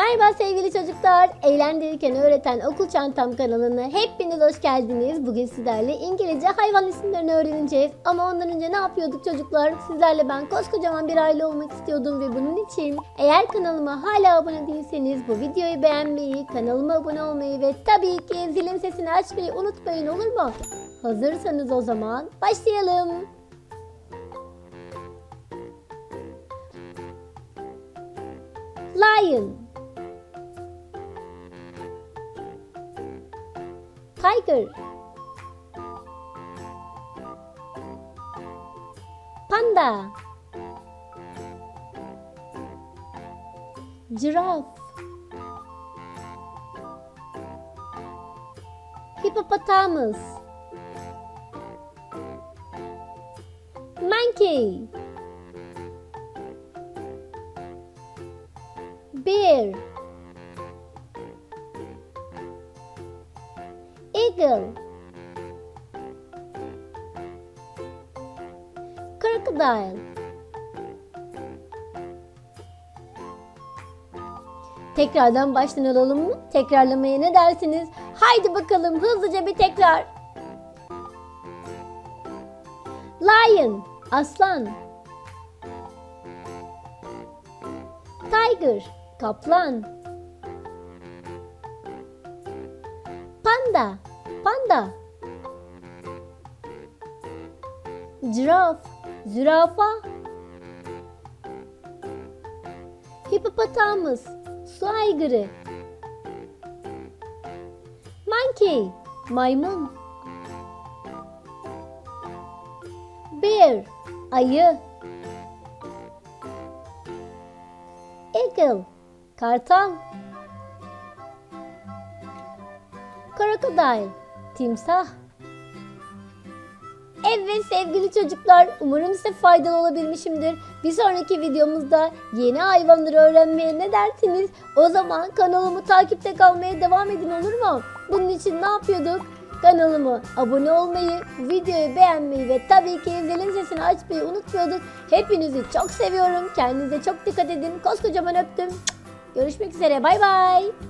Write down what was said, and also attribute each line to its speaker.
Speaker 1: Merhaba sevgili çocuklar. Eğlendirirken öğreten Okul Çantam kanalına hepiniz hoş geldiniz. Bugün sizlerle İngilizce hayvan isimlerini öğreneceğiz. Ama ondan önce ne yapıyorduk çocuklar? Sizlerle ben koskocaman bir aile olmak istiyordum ve bunun için eğer kanalıma hala abone değilseniz bu videoyu beğenmeyi, kanalıma abone olmayı ve tabii ki zilin sesini açmayı unutmayın olur mu? Hazırsanız o zaman başlayalım. Lion Tiger. Panda. Giraffe. Hippopotamus. Monkey. Bear Eagle Crocodile Tekrardan baştan alalım mı? Tekrarlamaya ne dersiniz? Haydi bakalım hızlıca bir tekrar. Lion, aslan. Tiger, kaplan. Panda, panda. Giraffe, zürafa. Hippopotamus, su aygırı. Monkey, maymun. Bear, ayı. Eagle, kartal. Crocodile, timsah. Evet sevgili çocuklar, umarım size faydalı olabilmişimdir. Bir sonraki videomuzda yeni hayvanları öğrenmeye ne dersiniz? O zaman kanalımı takipte kalmaya devam edin olur mu? Bunun için ne yapıyorduk? Kanalıma abone olmayı, videoyu beğenmeyi ve tabii ki zilin sesini açmayı unutmuyorduk. Hepinizi çok seviyorum. Kendinize çok dikkat edin. Koskocaman öptüm. Görüşmek üzere. Bay bay.